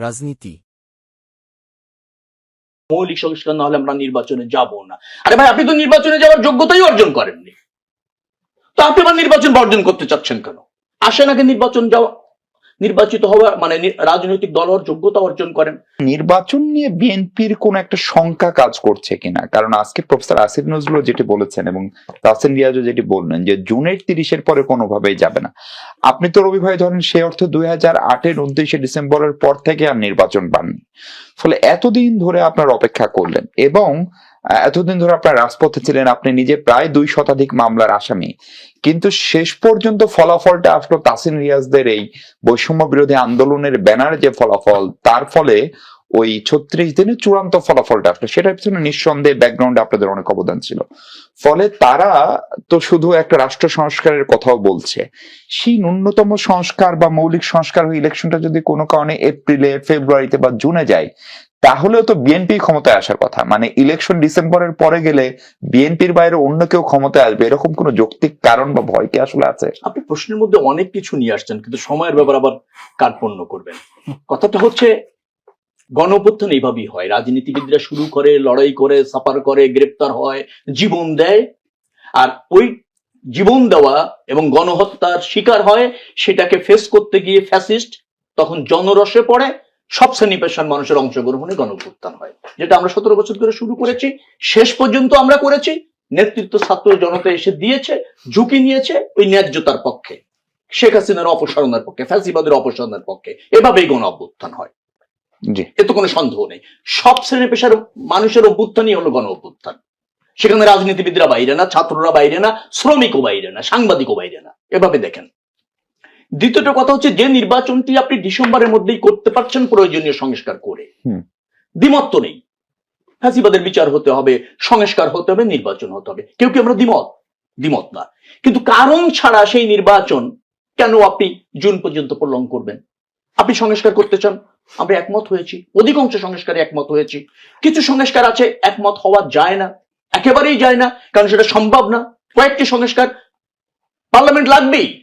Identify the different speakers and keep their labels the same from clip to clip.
Speaker 1: রাজনীতি।
Speaker 2: মৌলিক সংস্কার না হলে আমরা নির্বাচনে যাব না। আরে ভাই, আপনি তো নির্বাচনে যাওয়ার যোগ্যতাই অর্জন করেননি। তো আপনি আবার নির্বাচন বর্জন করতে চাচ্ছেন কেন? আসেন আগে নির্বাচন যাওয়া নির্বাচিত হওয়া মানে রাজনৈতিক দল হওয়ার যোগ্যতা অর্জন করেন।
Speaker 3: নির্বাচন নিয়ে বিএনপির কোন একটা শঙ্কা কাজ করছে কিনা? কারণ আজকে প্রফেসর আসিফ নজরুল যেটি বলেছেন এবং তাসিন রিয়াজও যেটি বললেন যে জুনের তিরিশের পরে কোনোভাবেই যাবে না। আপনি তো রবি ভাই ধরেন সে অর্থে দুই হাজার আটের উনত্রিশে ডিসেম্বরের পর থেকে আর নির্বাচন পাননি। ফলে এতদিন ধরে আপনার অপেক্ষা করলেন এবং এতদিন ধরে আপনার রাজপথে ছিলেন, আপনি নিজে প্রায় দুই শতাধিক মামলার আসামি। কিন্তু শেষ পর্যন্ত ফলাফলটা আসলো তাসিন রিয়াজদের এই বৈষম্য বিরোধী আন্দোলনের ব্যানার যে ফলাফল, তার ফলে ওই ছত্রিশ দিনে চূড়ান্ত ফলাফলটা আসলো। সেটার পিছনে নিঃসন্দেহে ব্যাকগ্রাউন্ডে আপনাদের অনেক অবদান ছিল। ফলে তারা তো শুধু একটা রাষ্ট্র সংস্কারের কথাও বলছে। সেই ন্যূনতম সংস্কার বা মৌলিক সংস্কার ইলেকশনটা যদি কোনো কারণে এপ্রিলে, ফেব্রুয়ারিতে বা জুনে যায় তাহলেও তো বিএনপি ক্ষমতায় আসার কথা। মানে ইলেকশন ডিসেম্বরের পরে গেলে বিএনপির বাইরে অন্য কেউ ক্ষমতায় আসবে, এরকম কোনো যৌক্তিক কারণ বা ভয় কি আসলে আছে?
Speaker 2: আপনি প্রশ্নের মধ্যে অনেক কিছু নিয়ে আসছেন, কিন্তু সময়ের ব্যাপার আবার কার্পণ্য করবেন। কথাটা হচ্ছে গণ এইভাবেই হয়। রাজনীতিবিদরা শুরু করে, লড়াই করে সাফার করে, গ্রেপ্তার হয়, জীবন দেয়। আর ওই জীবন দেওয়া এবং গণহত্যার শিকার হয়, সেটাকে ফেস করতে গিয়ে ফ্যাসিস্ট তখন জনরসে পড়ে সব শ্রেণি পেশার মানুষের অংশগ্রহণে গণ হয় যেটা আমরা সতেরো বছর ধরে শুরু করেছি শেষ পর্যন্ত আমরা করেছি। নেতৃত্ব ছাত্র জনতা এসে দিয়েছে ঝুঁকি নিয়েছে ওই ন্যায্যতার পক্ষে শেখ হাসিনার অপসারণের পক্ষে ফ্যাসিবাদের অপসারণের পক্ষে। এভাবেই গণ অভ্যুত্থান হয়।
Speaker 3: জি।
Speaker 2: এতে কোনো সন্দেহ নেই। সব শ্রেণি পেশার মানুষের অভ্যুত্থানই হলো গণ অভ্যুত্থান সেখানে রাজনীতিবিদরা বাইরে না ছাত্ররা বাইরে না শ্রমিকও বাইরে না সাংবাদিকও বাইরে না। এভাবে দেখেন। দ্বিতীয়টা কথা হচ্ছে যে নির্বাচনটি আপনি ডিসেম্বরের মধ্যেই করতে পারছেন প্রয়োজনীয় সংস্কার করে। দ্বিমত তো নেই। ফ্যাসিবাদের বিচার হতে হবে সংস্কার হতে হবে নির্বাচন হতে হবে। কেউ কি আমরা দ্বিমত? দ্বিমত না। কিন্তু কারণ ছাড়া সেই নির্বাচন কেন আপনি জুন পর্যন্ত প্রলং করবেন? আপনি সংস্কার করতে চান? আমরা একমত হয়েছি। অধিকাংশ সংস্কারে একমত হয়েছি। কিছু সংস্কার আছে একমত হওয়া যায় না। একেবারেই যায় না কারণ সেটা সম্ভব না। কয়েকটি সংস্কার পার্লামেন্ট লাগবেই।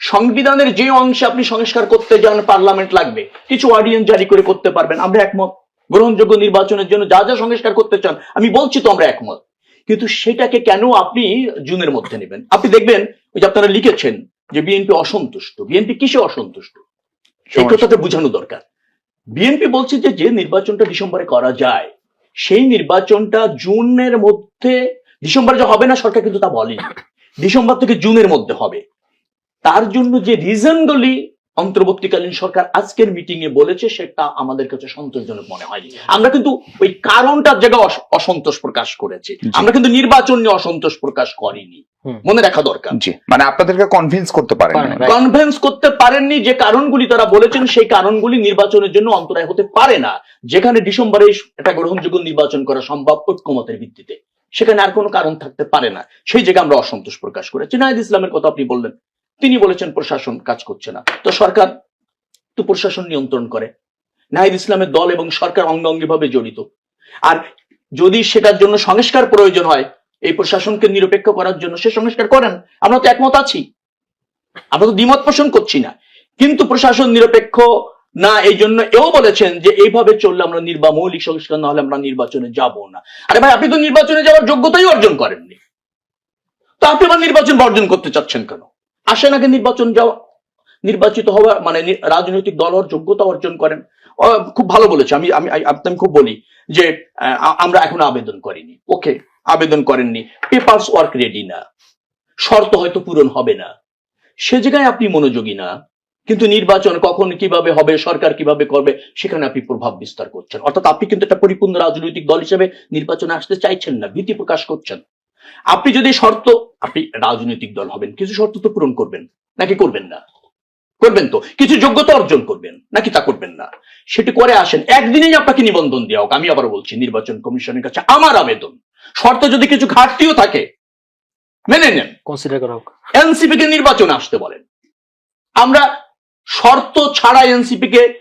Speaker 2: সংবিধানের যে অংশে আপনি সংস্কার করতে যান পার্লামেন্ট লাগবে। কিছু অডিয়েন্স জারি করে করতে পারবেন আমরা একমত। গ্রহণযোগ্য নির্বাচনের জন্য যা যা সংস্কার করতে চান আমি বলছি তো আমরা একমত। কিন্তু সেটাকে কেন আপনি জুনের মধ্যে নেবেন? আপনি দেখবেন ওই যে আপনারা লিখেছেন যে বিএনপি অসন্তুষ্ট। বিএনপি কিসে অসন্তুষ্ট? এই কথাটা বোঝানো দরকার। বিএনপি বলছে যে যে নির্বাচনটা ডিসেম্বরে করা যায় সেই নির্বাচনটা জুনের মধ্যে ডিসেম্বরে যে হবে না সরকার কিন্তু তা বলেনি। ডিসেম্বর থেকে জুনের মধ্যে হবে। তার জন্য যে রিজনগুলি অন্তর্বর্তীকালীন সরকার আজকের মিটিং এ বলেছে সেটা আমাদের কাছে সন্তোষজনক মনে হয়নি। আমরা কিন্তু ওই কারণটার জায়গায় অসন্তোষ প্রকাশ করেছি। আমরা কিন্তু নির্বাচন নিয়ে অসন্তোষ প্রকাশ করিনি। মনে রাখা দরকার।
Speaker 3: মানে আপনাদেরকে কনভিন্স করতে পারেন.
Speaker 2: কনভেন্স করতে পারেননি যে কারণগুলি তারা বলেছেন সেই কারণগুলি নির্বাচনের জন্য অন্তরায় হতে পারে না। যেখানে ডিসেম্বরে একটা গ্রহণযোগ্য নির্বাচন করা সম্ভব ঐক্যমতের ভিত্তিতে। সেখানে আর কোনো কারণ থাকতে পারে না। সেই জায়গায় আমরা অসন্তোষ প্রকাশ করেছি। নাহিদ ইসলামের কথা আপনি বললেন। তিনি বলেছেন প্রশাসন কাজ করছে না। তো সরকার তো প্রশাসন নিয়ন্ত্রণ করে। নাহিদ ইসলামের দল এবং সরকার অঙ্গাঙ্গি ভাবে জড়িত। আর যদি সেটার জন্য সংস্কার প্রয়োজন হয়, এই প্রশাসনকে নিরপেক্ষ করার জন্য সে সংস্কার করেন। আমরা তো একমত আছি। আমরা তো দ্বিমত পোষণ করছি না। কিন্তু প্রশাসন নিরপেক্ষ না, এই জন্য এও বলেছেন যে এইভাবে চললে আমরা নির্বা, মৌলিক সংস্কার না হলে আমরা নির্বাচনে যাব না। আরে ভাই, আপনি তো নির্বাচনে যাওয়ার যোগ্যতাই অর্জন করেননি। তো আপনি আবার নির্বাচন বর্জন করতে চাচ্ছেন কেন? আসেন আগে নির্বাচন যাওয়া? নির্বাচিত হওয়া মানে রাজনৈতিক দল হওয়ার যোগ্যতা অর্জন করেন। খুব ভালো বলেছে। আমি আমি আমি খুব বলি যে আমরা এখনও আবেদন করিনি। ওকে, আবেদন করেননি। পেপারস ওয়ার্ক রেডি না। শর্ত হয়তো পূরণ হবে না। সে জায়গায় আপনি মনোযোগী না। কিন্তু নির্বাচন কখন কীভাবে হবে, সরকার কীভাবে করবে, সেখানে আপনি প্রভাব বিস্তার করছেন। অর্থাৎ আপনি কিন্তু একটা পরিপূর্ণ রাজনৈতিক দল হিসেবে নির্বাচনে আসতে চাইছেন না, ভীতি প্রকাশ করছেন। আপনি যদি শর্ত আপনি রাজনৈতিক দল হবেন কিছু শর্ত তো পূরণ করবেন নাকি করবেন না? করবেন তো। কিছু যোগ্যতা অর্জন করবেন নাকি তা করবেন না? সেটি করে আসেন একদিনেই আপনাকে নিবন্ধন দেওয়া হোক। আমি আবার বলছি নির্বাচন কমিশনের কাছে আমার আবেদন। শর্ত যদি কিছু ঘাটতিও থাকে মেনে নেন।
Speaker 1: কনসিডার করা হোক।
Speaker 2: এনসিপি কে নির্বাচনে আসতে বলেন। আমরা শর্ত ছাড়া এনসিপি কে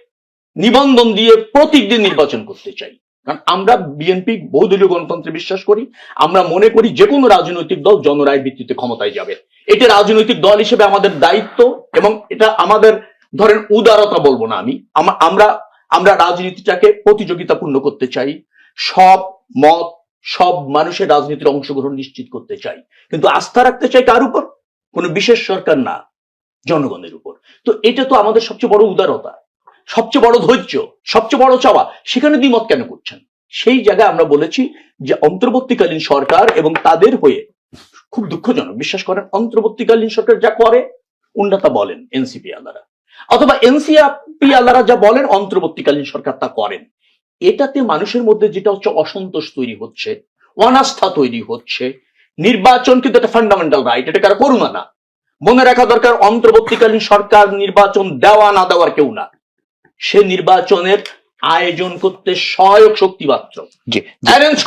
Speaker 2: নিবন্ধন দিয়ে প্রতিদিন নির্বাচন করতে চাই। কারণ আমরা বিএনপি বহুদলীয় গণতন্ত্রে বিশ্বাস করি, আমরা মনে করি যে কোনো রাজনৈতিক দল জনরায়ের ভিত্তিতে ক্ষমতায় যাবে। এটা রাজনৈতিক দল হিসেবে আমাদের দায়িত্ব এবং এটা আমাদের ধরেন উদারতা বলব না আমি আমরা আমরা রাজনীতিটাকে প্রতিযোগিতাপূর্ণ করতে চাই, সব মত, সব মানুষের রাজনীতির অংশগ্রহণ নিশ্চিত করতে চাই। কিন্তু আস্থা রাখতে চাই কার উপর? কোনো বিশেষ সরকার না, জনগণের উপর। তো এটা তো আমাদের সবচেয়ে বড় উদারতা। সবচেয়ে বড় ধৈর্য, সবচেয়ে বড় চাওয়া, সেখানে দ্বিমত কেন করছেন? সেই জায়গায় আমরা বলেছি যে অন্তর্বর্তীকালীন সরকার এবং তাদের হয়ে খুব দুঃখজনক, বিশ্বাস করেন, অন্তর্বর্তীকালীন সরকার যা করে উন্নতা বলেন, এনসিপি আলারা। অথবা এনসিপি আলারা যা বলেন, অন্তর্বর্তীকালীন সরকার তা করেন। এটাতে মানুষের মধ্যে যেটা হচ্ছে অসন্তোষ তৈরি হচ্ছে, অনাস্থা তৈরি হচ্ছে। নির্বাচন কিন্তু একটা ফান্ডামেন্টাল রাইট এটা কারও করুণা না। মনে রাখা দরকার, অন্তর্বর্তীকালীন সরকার নির্বাচন দেওয়া না দেওয়ার কেউ না। সে নির্বাচনের আয়োজন করতে সহায়ক
Speaker 3: শক্তিপাত্র
Speaker 2: অ্যারেঞ্জ